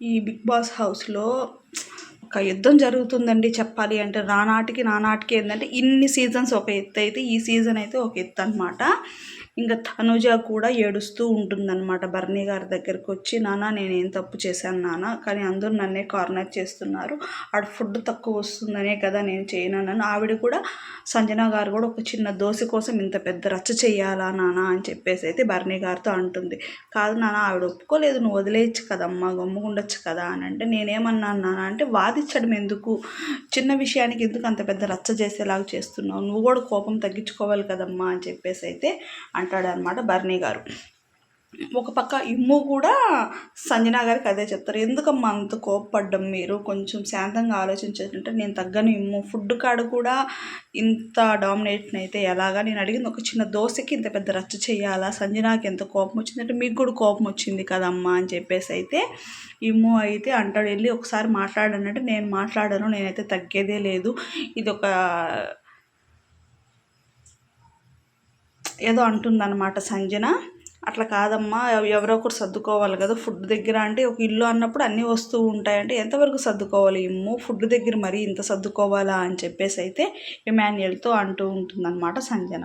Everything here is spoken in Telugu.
ఈ బిగ్ బాస్ హౌస్లో ఒక యుద్ధం జరుగుతుందండి చెప్పాలి అంటే నానాటికి నానాటికి ఏంటంటే ఇన్ని సీజన్స్ ఒక ఎత్తు అయితే ఈ సీజన్ అయితే ఒక ఎత్తు అనమాట ఇంకా తనుజ కూడా ఏడుస్తూ ఉంటుందన్నమాట. బర్ణి గారి దగ్గరికి వచ్చి నాన్న నేను ఏం తప్పు చేశాను నాన్న కానీ అందరూ నన్నే కార్నర్ చేస్తున్నారు. ఆడ ఫుడ్ తక్కువ వస్తుందనే కదా నేను చేయనన్నాను ఆవిడ కూడా సంజన గారు కూడా ఒక చిన్న దోశ కోసం ఇంత పెద్ద రచ్చ చేయాలా నాన్న అని చెప్పేసి అయితే బర్ణి గారితో అంటుంది. కాదు నాన్న ఆవిడ ఒప్పుకోలేదు. నువ్వు వదిలేయచ్చు కదమ్మా గమ్ముకుండొచ్చు కదా అని అంటే నేనేమన్నాను నాన్న అంటే వాదించడం ఎందుకు? చిన్న విషయానికి ఎందుకు అంత పెద్ద రచ్చ చేసేలాగా చేస్తున్నావు? నువ్వు కూడా కోపం తగ్గించుకోవాలి కదమ్మా అని చెప్పేసి అయితే అంటాడనమాట బర్నీ గారు. ఒక పక్క ఇమ్ము కూడా సంజనా గారికి అదే చెప్తారు. ఎందుకమ్మా అంత కోప్పడ్డం మీరు? కొంచెం శాంతంగా ఆలోచించేటంటే నేను తగ్గను ఇమ్ము. ఫుడ్ కాడ కూడా ఇంత డామినేట్ అయితే ఎలాగా? నేను అడిగింది ఒక చిన్న దోశకి ఇంత పెద్ద రచ్చ చేయాలా? సంజనాకి ఎంత కోపం వచ్చిందంటే మీకు కూడా కోపం వచ్చింది కదమ్మా అని చెప్పేసి అయితే ఇమ్ము అయితే అంటాడు. వెళ్ళి ఒకసారి మాట్లాడనంటే నేను మాట్లాడను నేనైతే తగ్గేదే లేదు. ఇది ఒక ఏదో అంటుందన్నమాట సంజన. అట్లా కాదమ్మా ఎవరో ఒకరు సర్దుకోవాలి కదా ఫుడ్ దగ్గర అంటే ఒక ఇల్లు అన్నప్పుడు అన్నీ వస్తువు ఉంటాయంటే ఎంతవరకు సర్దుకోవాలి? ఇమ్ము ఫుడ్ దగ్గర మరీ ఇంత సర్దుకోవాలా అని చెప్పేసి అయితే ఇమాన్యుయల్తో అంటూ ఉంటుందన్నమాట సంజన.